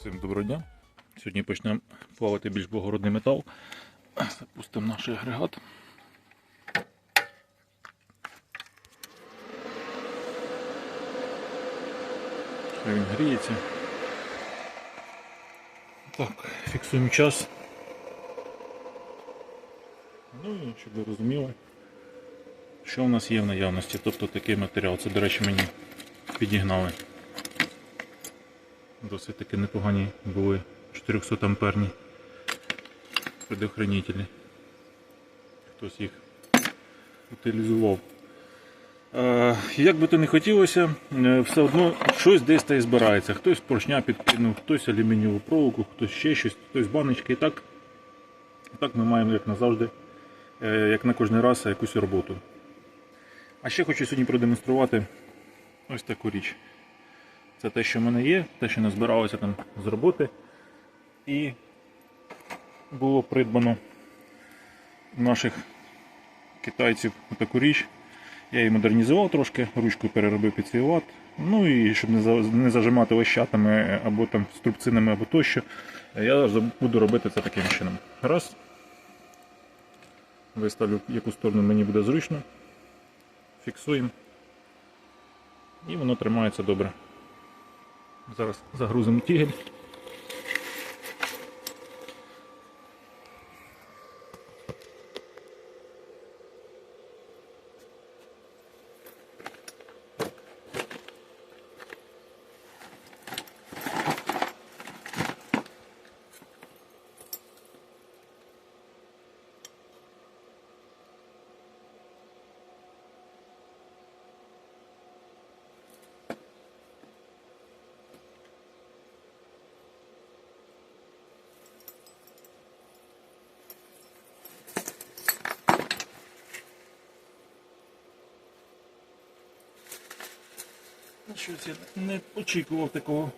Всім доброго дня. Сьогодні почнемо плавати більш благородний метал. Запустимо наш агрегат. Хай він гріється. Так, фіксуємо час. Ну і щоб ви розуміли, що у нас є в наявності. Тобто такий матеріал. Це, до речі, мені підігнали. Досить таки непогані були 400 амперні предохранителі. Хтось їх утилізував. Е, як би то не хотілося, е, все одно щось десь та й збирається. Хтось поршня підкинув, хтось алюмінієву проволоку, хтось ще щось, хтось баночки. І так, так ми маємо, як назавжди, е, як на кожний раз, якусь роботу. А ще хочу сьогодні продемонструвати ось таку річ. Це те, що в мене є, те, що не збиралося там з роботи. І було придбано наших китайців таку річ. Я її модернізував трошки, ручку переробив під свій лад. Ну і щоб не зажимати лещатами або там струбцинами, або тощо, я буду робити це таким чином. Раз. Виставлю, яку сторону мені буде зручно. Фіксуємо. І воно тримається добре. Зараз загрузимо тігель. Щось я не очікував такого.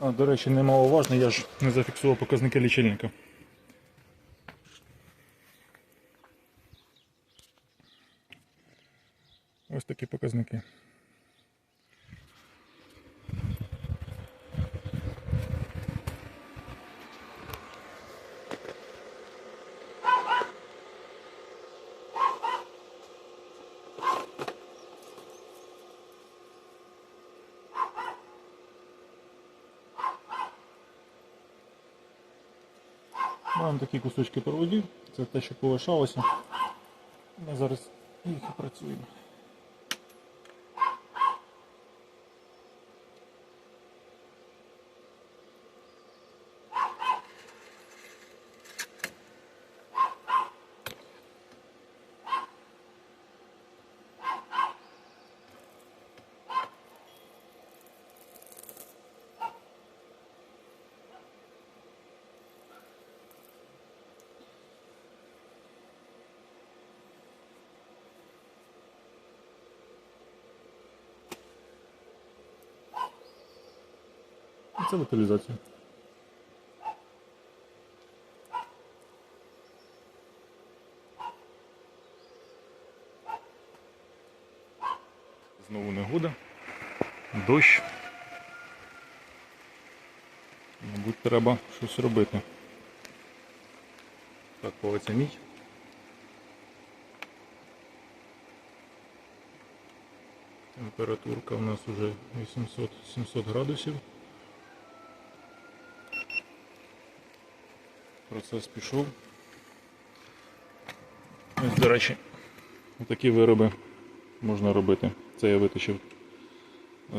А, до речі, немаловажно, я ж не зафіксував показники лічильника. Ось такі показники. Маємо такі кусочки проводів, це те, що полишалося. Ми зараз їх і працюємо. Це локалізація. Знову негода, дощ. Мабуть, треба щось робити. Так, палиця мідь. Температурка у нас вже 800-700 градусів. Процес пішов. До речі, такі вироби можна робити. Це я витащив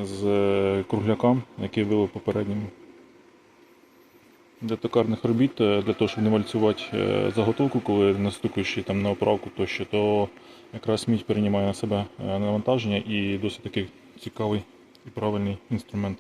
з е, круглякам, який вилив попередньому для токарних робіт, е, для того, щоб не вальцювати е, заготовку, коли настукуєш там на оправку тощо, то якраз мідь переймає на себе навантаження і досить такий цікавий і правильний інструмент.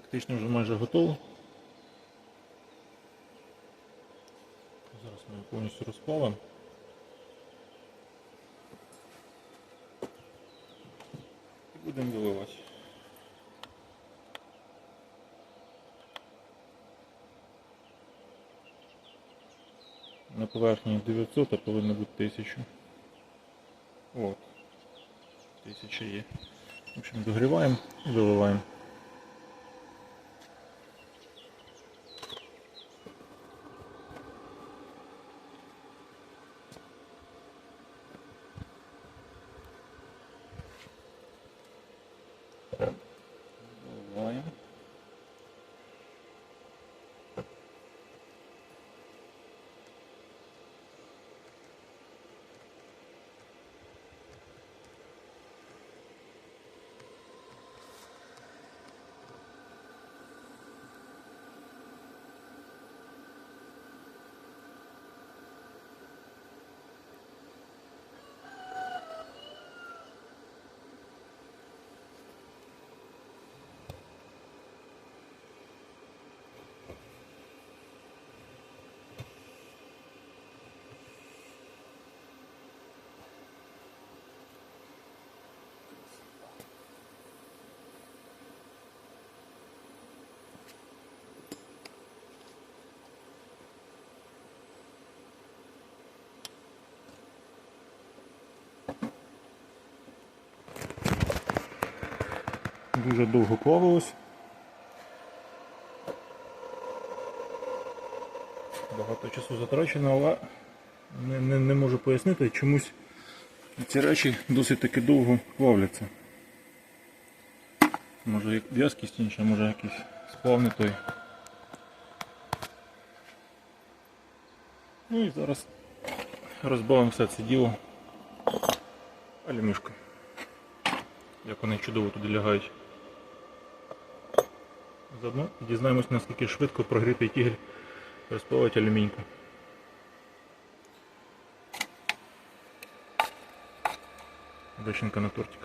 Фактично вже майже готово. Зараз ми його повністю розпалимо. І будемо виливати. На поверхні 900, а повинно бути 1000. От. 1000 є. В общем, догріваємо і виливаємо. Дуже довго плавалось. Багато часу затрачено, але не, не, не можу пояснити, чомусь ці речі досить таки довго плавляться. Може як в'язкість інша, може якийсь сплав той. Ну і зараз розбавимо все це діло алюмішкою. Як вони чудово туди лягають. Заодно дізнаємось, наскільки швидко прогрітий тігель розпалить алюміньку. Вишенка на тортик.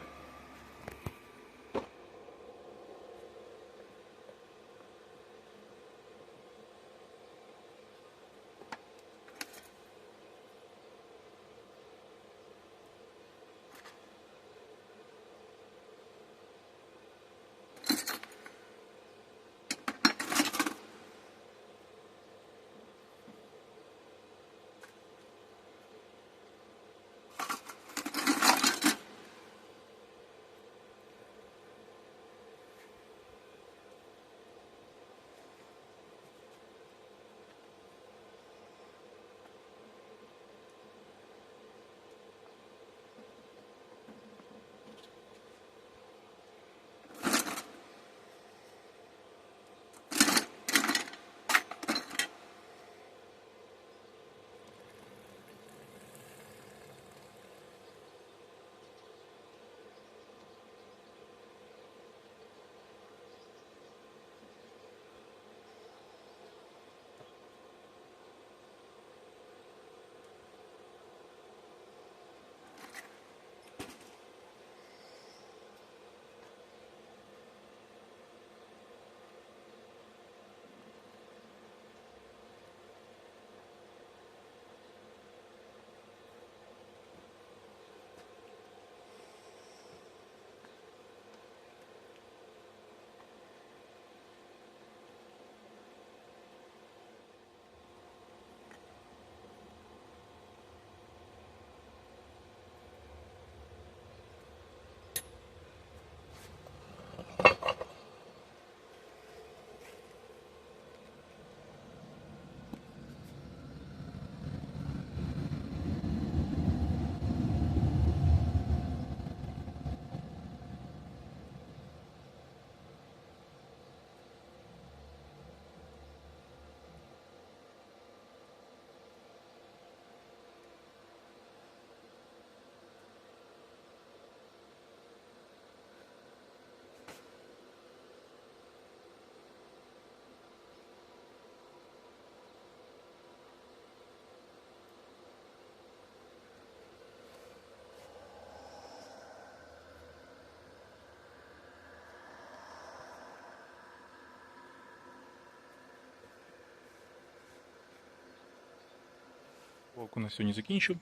Вовку на сьогодні закінчив.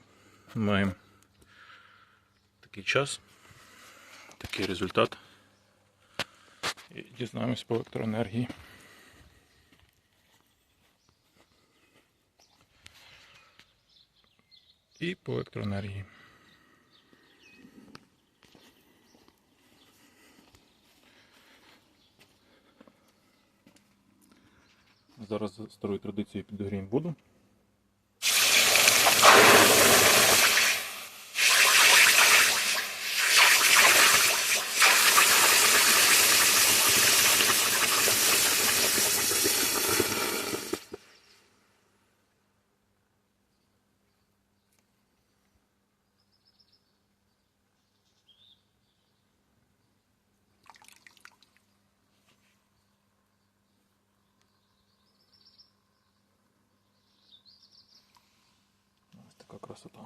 Маємо такий час, такий результат. І дізнаємось по електроенергії. І по електроенергії. Зараз за старою традицією підогріємо воду. Ось така красота.